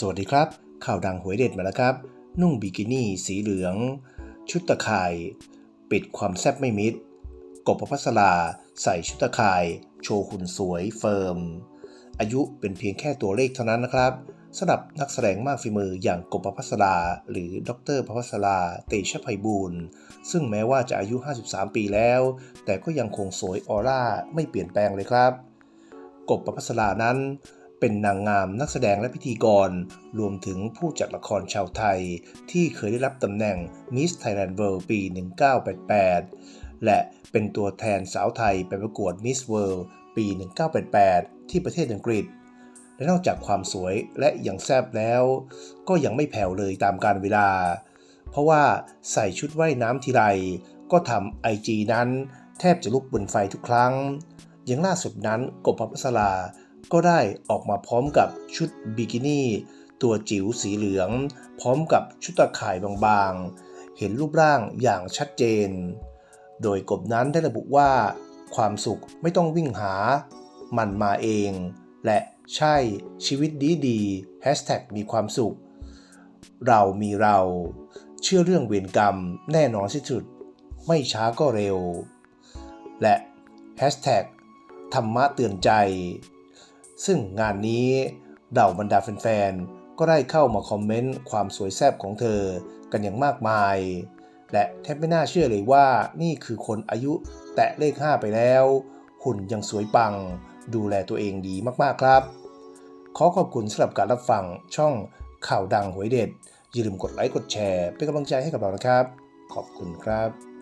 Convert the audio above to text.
สวัสดีครับ ข่าวดังหวยเด็ดมาแล้วครับ นุ่งบิกินี่สีเหลือง ชุดตะข่าย ปิดความแซ่บไม่มิด กบประพัสราใส่ชุดตะข่าย โชว์หุ่นสวยเฟิร์ม อายุเป็นเพียงแค่ตัวเลขเท่านั้นนะครับสำหรับนักแสดงมากฝีมืออย่างกบประพัสราหรือดรประพัสราเตชะไพบูลซึ่งแม้ว่าจะอายุ 53 ปีแล้ว แต่ก็ยังคงสวยออร่าไม่เปลี่ยนแปลงเลยครับ กบประพัสรานั้น เป็นนางงามนักแสดงและพิธีกร รวมถึงผู้จัดละครชาวไทย ที่เคยได้รับตำแหน่ง Miss Thailand World ปี 1988 และเป็นตัวแทนสาวไทยไปประกวด Miss World ปี 1988 ที่ประเทศอังกฤษ และนอกจากความสวยและอย่างแซบแล้ว ก็ยังไม่แผ่วเลยตามกาลเวลา เพราะว่าใส่ชุดว่ายน้ำทีไร ก็ทำไอจีนั้นแทบจะลุกบนไฟทุกครั้งอย่างล่าสุดนั้นกบพัสรา ก็ได้ออกมาพร้อมกับชุดบิกินี่ตัวจิ๋วสีเหลือง พร้อมกับชุดตะข่ายบางๆ เห็นรูปร่างอย่างชัดเจน โดยกบนั้นได้ระบุว่า ความสุขไม่ต้องวิ่งหา มันมาเอง และใช่ชีวิตดีดีแฮชแท็กมีความสุข เรามีเรา เชื่อเรื่องเวรกรรมแน่นอนที่สุด ไม่ช้าก็เร็ว และแฮชแท็กธรรมะเตือนใจ ซึ่งงานนี้เหล่าบรรดาแฟนๆ ก็ได้เข้ามาคอมเมนต์ความสวยแซ่บของเธอกันอย่างมากมาย และแทบไม่น่าเชื่อเลยว่านี่คือคนอายุแตะเลข 5 ไปแล้ว หุ่นยังสวยปัง ดูแลตัวเองดีมากๆครับ ขอขอบคุณสำหรับการรับฟังช่องข่าวดังหวยเด็ดอย่าลืมกดไลค์กดแชร์ เป็นกำลังใจให้กับเรานะครับ ขอบคุณครับ